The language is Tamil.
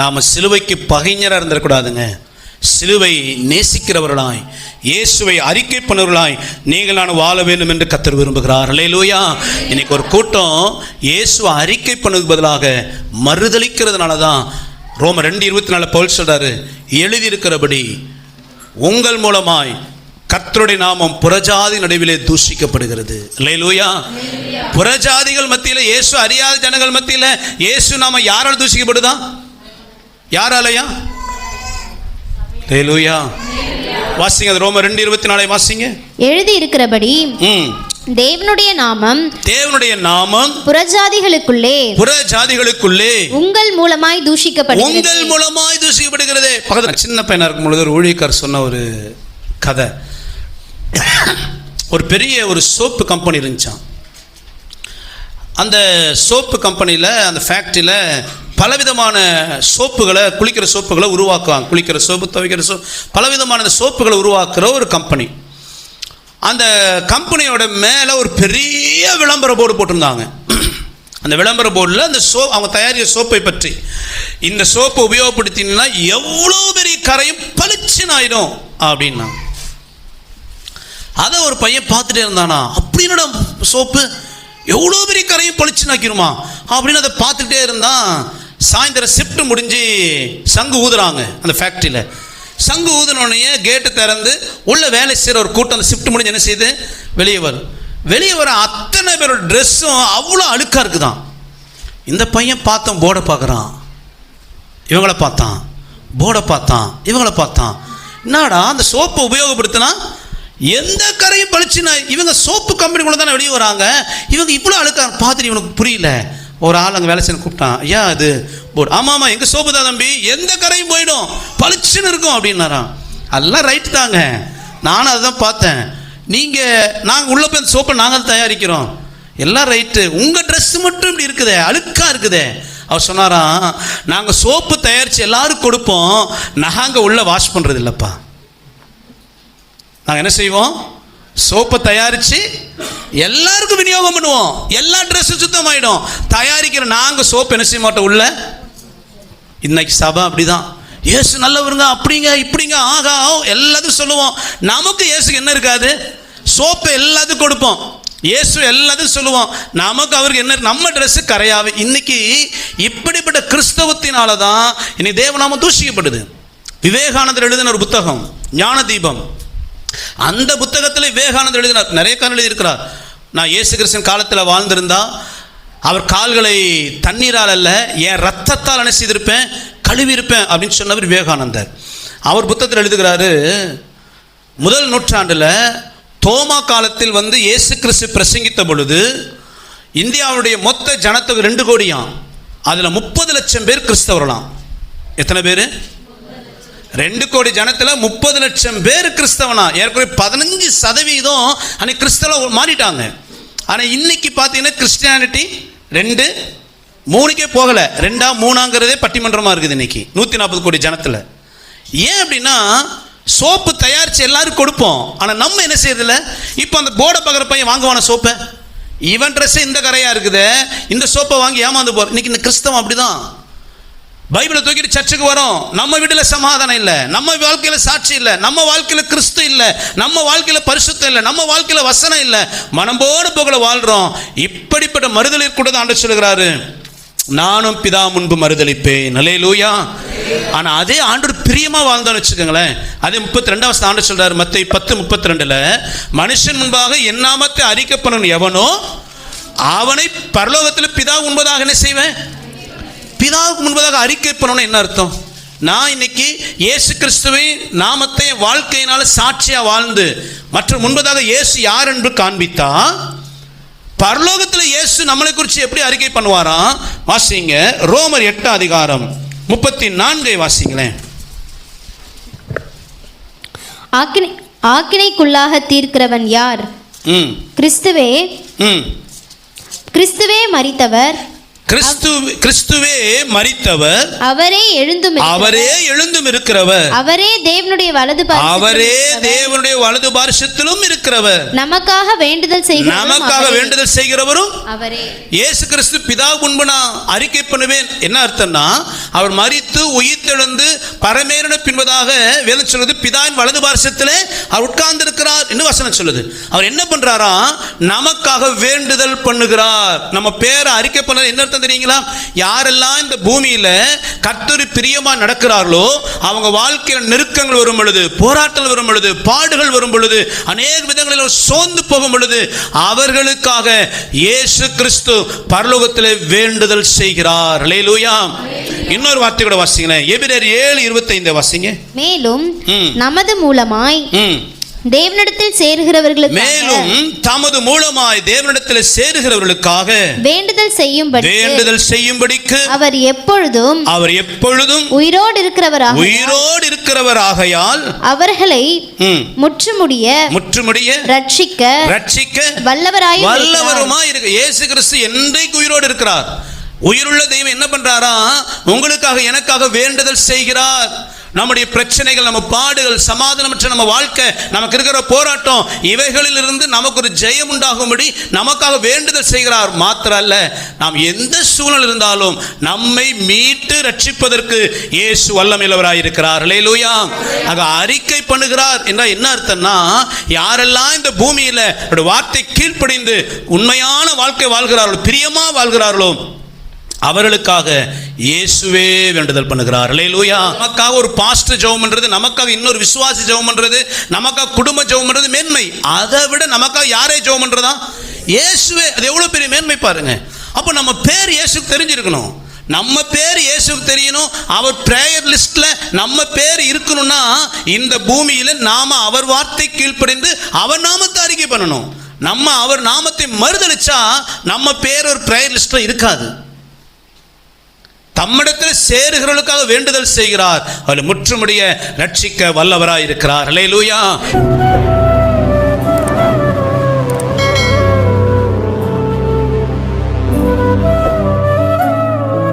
நாம் சிலுவைக்கு பகைஞராக இருந்துடக்கூடாதுங்க சிலுவை நேசிக்கிறவர்களாய் இயேசுவை அறிக்கை பண்ணவர்களாய் நீங்கள் நான் வாழ வேண்டும் என்று கத்தர் விரும்புகிறார். அல்லேலூயா இன்னைக்கு ஒரு கூட்டம் இயேசுவை அறிக்கை பண்ணதுக்கு பதிலாக மறுதளிக்கிறதுனால தான் ரோம ரெண்டு இருபத்தி நாலு பவுல் சொல்கிறாரு எழுதியிருக்கிறபடி உங்கள் மூலமாய் கர்த்தருடைய நாமம் புறஜாதி நடுவிலே தூஷிக்கப்படுகிறது. லூயா புறஜாதிகள் மத்தியில் இயேசு அறியாத ஜனங்கள் மத்தியில் இயேசு நாம யாரால் தூஷிக்கப்படுதான் யாராலயா? அல்லேலூயா வாசிங்க அது ரெண்டு இருபத்தி நாலை வாசிங்க. எழுதி இருக்கிறபடி தேவனுடைய நாமம் தேவனுடைய நாமம் புறஜாதிகளுக்குள்ளே புற ஜாதிகளுக்குள்ளே உங்கள் மூலமாய் தூஷிக்கப்படுகிறது. உங்கள் மூலமாய் தூசிக்கப்படுகிறது பக்கத்துல சின்ன பையனா இருக்கும் பொழுது ஒரு ஊழியக்கார் சொன்ன ஒரு கதை. ஒரு பெரிய ஒரு சோப்பு கம்பெனி இருந்துச்சான் அந்த சோப்பு கம்பெனியில் அந்த ஃபேக்ட்ரியில் பலவிதமான சோப்புகளை குளிக்கிற சோப்புகளை உருவாக்குவாங்க குளிக்கிற சோப்பு துவைக்கிற சோப் பலவிதமான அந்த சோப்புகளை உருவாக்குற ஒரு கம்பெனி அந்த கம்பெனியோட மேலே ஒரு பெரிய விளம்பர போர்டு போட்டிருந்தாங்க. அந்த விளம்பர போர்டில் அந்த சோப் அவங்க தயாரிக்கிற சோப்பை பற்றி. இந்த சோப்பை உபயோகப்படுத்தினா எவ்வளோ பெரிய கரையும் பளிச்சுன்னு ஆயிடும் அப்படின்னா. அதை ஒரு பையன் பார்த்துட்டே இருந்தானா அப்படி சோப்பு? எவ்வளோ பெரிய கரையும் பளிச்சுன்னு ஆக்கிருமா அப்படின்னு அதை பார்த்துட்டே இருந்தான். சாயந்தரம் ஷிஃப்ட் முடிஞ்சு சங்கு ஊதுறாங்க அந்த ஃபேக்ட்ரியில் சங்கு ஊதுனோடனே கேட்டு திறந்து உள்ள வேலை செய்கிற ஒரு கூட்டம் அந்த ஷிஃப்ட் முடிஞ்சு என்ன செய்யுது? வெளியே வரும். வெளியே வர அத்தனை பேரோட ட்ரெஸ்ஸும் அவ்வளோ அழுக்காக இருக்குதான். இந்த பையன் பார்த்தோம் போர்டை பார்க்குறான். இவங்கள பார்த்தான். போர்டை பார்த்தான். இவங்கள பார்த்தான். என்னடா அந்த சோப்பை உபயோகப்படுத்தினா எந்த கரையும் பழிச்சுனா இவங்க சோப்பு கம்பெனிக்குள்ள தானே வெளியே வராங்க. இவங்க இவ்வளோ அழுக்காக பார்த்துட்டு இவனுக்கு புரியல. ஒரு ஆள் அங்கே வேலை செய்ய கூப்பிட்டான். ஐயா அது போர்டு ஆமாம் ஆமாம் எங்கள் சோப்பு தான் தம்பி. எந்த கரையும் போயிடும். பளிச்சுன்னு இருக்கும். அப்படின்னாராம். எல்லாம் ரைட்டு தாங்க. நானும் அதை தான் பார்த்தேன். நீங்கள் நாங்கள் உள்ளே போய் அந்த சோப்பை நாங்கள் தயாரிக்கிறோம். எல்லாம் ரைட்டு உங்கள் ட்ரெஸ் மட்டும் இப்படி இருக்குதே. அழுக்காக இருக்குதே. அவர் சொன்னாராம் நாங்கள் சோப்பு தயாரித்து எல்லாரும் கொடுப்போம். நாங்கள் உள்ளே வாஷ் பண்ணுறது இல்லைப்பா. நாங்கள் என்ன செய்வோம்? சோப்பை தயாரித்து எல்லாருக்கும் விநியோகம் பண்ணுவோம். எல்லா ட்ரெஸ்ஸும் சுத்தமாயிடும். தயாரிக்கிற நாங்கள் சோப்பு என்ன செய்ய மாட்டோம் உள்ள? இன்னைக்கு சபை அப்படிதான். ஏசு நல்லவருங்க அப்படிங்க இப்படிங்க ஆகா எல்லாத்தையும் சொல்லுவோம். நமக்கு ஏசுக்கு என்ன இருக்காது? சோப்பு எல்லாத்துக்கும் கொடுப்போம். இயேசு எல்லாத்தையும் சொல்லுவோம். நமக்கு அவருக்கு என்ன நம்ம ட்ரெஸ்ஸு கரையாவே. இன்னைக்கு இப்படிப்பட்ட கிறிஸ்தவத்தினால தான் இனி தேவநாமம் தூஷிக்கப்படுது. விவேகானந்தர் எழுதின ஒரு புத்தகம் ஞான தீபம் அந்த புத்தகத்தில் விவேகானந்தர் எழுதினார். நிறைய காலம் எழுதியிருக்கிறார். நான் இயேசு கிறிஸ்தன் காலத்தில் வாழ்ந்திருந்தா அவர் கால்களை தண்ணீரால் அல்ல என் ரத்தத்தால் என்ன செய்திருப்பேன் கழுவி இருப்பேன் அப்படின்னு சொன்னவர் விவேகானந்தர். அவர் புத்தகத்தில் எழுதுகிறாரு முதல் நூற்றாண்டில் தோமா காலத்தில் வந்து இயேசு கிறிஸ்து பிரசங்கித்த பொழுது இந்தியாவுடைய மொத்த ஜனத்தொகை ரெண்டு கோடியாம். அதில் முப்பது லட்சம் பேர் கிறிஸ்தவர்களாம். எத்தனை பேர்? ரெண்டு கோடி ஜனத்தில் முப்பது லட்சம் பேர் கிறிஸ்தவனா? ஏற்கனவே பதினஞ்சு சதவீதம் அன்னைக்கு கிறிஸ்தவ மாறிட்டாங்க. ஆனால் இன்னைக்கு பார்த்தீங்கன்னா கிறிஸ்டியானிட்டி ரெண்டு மூணுக்கே போகலை. ரெண்டா மூணாங்கிறதே பட்டிமன்றமாக இருக்குது இன்னைக்கு. நூற்றி நாற்பது கோடி ஜனத்தில். ஏன் அப்படின்னா சோப்பு தயாரித்து எல்லாரும் கொடுப்போம். ஆனால் நம்ம என்ன செய்யறதில்ல? இப்போ அந்த போர்டை பார்க்குற பையன் வாங்குவான சோப்பை? இவன் ட்ரெஸ்ஸு இந்த கரையாக இருக்குது. இந்த சோப்பை வாங்கி ஏமாந்து போகிறேன் இன்னைக்கு இந்த கிறிஸ்தவம் அப்படிதான். பைபிளை தூக்கிட்டு சர்ச்சுக்கு வரோம். நம்ம வீட்டில் சமாதானம் இல்லை. நம்ம வாழ்க்கையில் சாட்சி இல்லை. நம்ம வாழ்க்கையில் கிறிஸ்து இல்லை. நம்ம வாழ்க்கையில் பரிசுத்தம் இல்லை. நம்ம வாழ்க்கையில் வசனம் இல்லை. மனம்போடு புகழ வாழ்கிறோம் இப்படிப்பட்ட மறுதலை கூட தான் ஆண்டு சொல்கிறாரு நானும் பிதா முன்பு மறுதளிப்பேன் நலே லூயா ஆனால் அதே ஆண்டு பிரியமாக வாழ்ந்தோன்னு வச்சுக்கோங்களேன். அதே முப்பத்தி ரெண்டாவது ஆண்டு சொல்கிறார் மற்ற பத்து முப்பத்தி ரெண்டில் மனுஷன் முன்பாக என்னாமத்தை அறிக்கப்படணும் எவனோ அவனை பரலோகத்தில் பிதா உண்பதாக என்ன செய்வேன். பிதாவுக்கு முன்பதாக அறிக்கை பண்ணணும் என்ன அர்த்தம்? நான் இன்னைக்கு இயேசு கிறிஸ்துவின் நாமத்தை வாழ்க்கையினால சாட்சியா வாழ்ந்து மற்றும் முன்பதாக இயேசு யார் என்று காண்பித்தா பரலோகத்தில் இயேசு நம்மளை குறித்து எப்படி அறிக்கை பண்ணுவாராம்? வாசிங்க ரோமர் எட்டு அதிகாரம் முப்பத்தி நான்கை வாசிங்களேன். ஆக்கினை ஆக்கினைக்குள்ளாக தீர்க்கிறவன் யார்? கிறிஸ்துவே கிறிஸ்துவே மரித்தவர் கிறிஸ்து கிறிஸ்துவே மரித்தவர். அவரே எழுந்தும் அவரே எழுந்தும் இருக்கிறவர். அவரே தேவனுடைய வலது அவரே. தேவனுடைய வலது பார்சத்திலும் இருக்கிறவர். நமக்காக வேண்டுதல் நமக்காக. வேண்டுதல் செய்கிறவரும் அவரே. இயேசு கிறிஸ்து பிதா முன்பு நான் அறிக்கை பண்ணுவேன். என்ன அர்த்தம்னா அவர் மரித்து உயிர்த்தெழுந்து பரமேறன பின்பதாக வேதம் சொல்லுது பிதாவின் வலது பார்சத்திலே அவர் உட்கார்ந்து இருக்கிறார் என்று வசனம் சொல்லுது. அவர் என்ன பண்றாரா நமக்காக வேண்டுதல் பண்ணுகிறார். நம்ம பேரை அறிக்கை பண்ண என்ன அர்த்தம் தெரியுங்களா? யாரெல்லாம் இந்த பூமியில கர்த்தரு பிரியமா நடக்கிறார்களோ அவங்க வாழ்க்கையில் நெருக்கங்கள் வரும் பொழுது போராட்டங்கள் வரும் பொழுது பாடுகள் வரும் பொழுது அநேக விதங்களில் சோர்ந்து போகும் பொழுது அவர்களுக்காக இயேசு கிறிஸ்து பரலோகத்திலே வேண்டுதல் செய்கிறார். அல்லேலூயா இன்னொரு வார்த்தை கூட வாசிங்களேன். எபிரேர் ஏழு இருபத்தைந்து வாசிங்க. மேலும். நமது மூலமாய். தேவனிடத்தில் சேருகிறவர்களுக்கு மேலும் தமது மூலமாய் தேவனிடத்தில் சேருகிறவர்களுக்காக வேண்டுதல் செய்யும்படி வேண்டுதல் செய்யும்படிக்கு அவர் எப்பொழுதும் அவர் எப்பொழுதும் உயிரோடு இருக்கிறவராக உயிரோடு இருக்கிறவர் ஆகையால் அவர்களை முற்றுமுடிய முற்றுமுடிய ரட்சிக்க ரட்சிக்க வல்லவராய் வல்லவருமா இருக்கு இயேசு கிறிஸ்து என்றைக்கு உயிரோடு இருக்கிறார்? உயிருள்ள தெய்வம் என்ன பண்றாரா? உங்களுக்காக எனக்காக வேண்டுதல் செய்கிறார். நம்முடைய பிரச்சனைகள் நம்ம பாடுகள் சமாதானமற்ற நம்ம வாழ்க்கை நமக்கு இருக்கிற போராட்டம் இவைகளில் இருந்து நமக்கு ஒரு ஜெயம் உண்டாகும்படி நமக்காக வேண்டுதல் செய்கிறார் மாத்திர அல்ல நாம் எந்த சூழல் இருந்தாலும் நம்மை மீட்டு ரட்சிப்பதற்கு இயேசு வல்லமையிலவராய் இருக்கிறார். லேலூயா ஆக அறிக்கை பண்ணுகிறார். என்றால் என்ன அர்த்தம்னா யாரெல்லாம் இந்த பூமியில வார்த்தை கீழ்ப்படிந்து உண்மையான வாழ்க்கை வாழ்கிறார்களோ பிரியமாக வாழ்கிறார்களோ அவர்களுக்காக இயேசுவே வேண்டுதல் பண்ணுகிறார். லூயா நமக்காக ஒரு பாஸ்டர் ஜெபம்ன்றது நமக்காக இன்னொரு விசுவாசி ஜெபம்ன்றது நமக்காக குடும்ப ஜெபம்ன்றது மேன்மை. அதை விட நமக்காக யாரே ஜெபம்ன்றதா இயேசுவே. அது எவ்வளோ பெரிய மேன்மை பாருங்க. அப்போ நம்ம பேர் இயேசுக்கு தெரிஞ்சிருக்கணும். நம்ம பேர் இயேசுக்கு தெரியணும். அவர் ப்ரேயர் லிஸ்ட்ல நம்ம பேர் இருக்கணும்னா இந்த பூமியில நாம அவர் வார்த்தை கீழ்ப்படிந்து அவர் நாமத்தை அறிக்கை பண்ணணும். நம்ம அவர் நாமத்தை மறுதளிச்சா நம்ம பேர் ஒரு ப்ரேயர் லிஸ்ட்ல இருக்காது. தம்மிடத்தில் சேருகிறவர்களுக்காக வேண்டுதல் செய்கிறார். அதில் முற்றுமுடிய ரட்சிக்க வல்லவராக இருக்கிறார் லூயா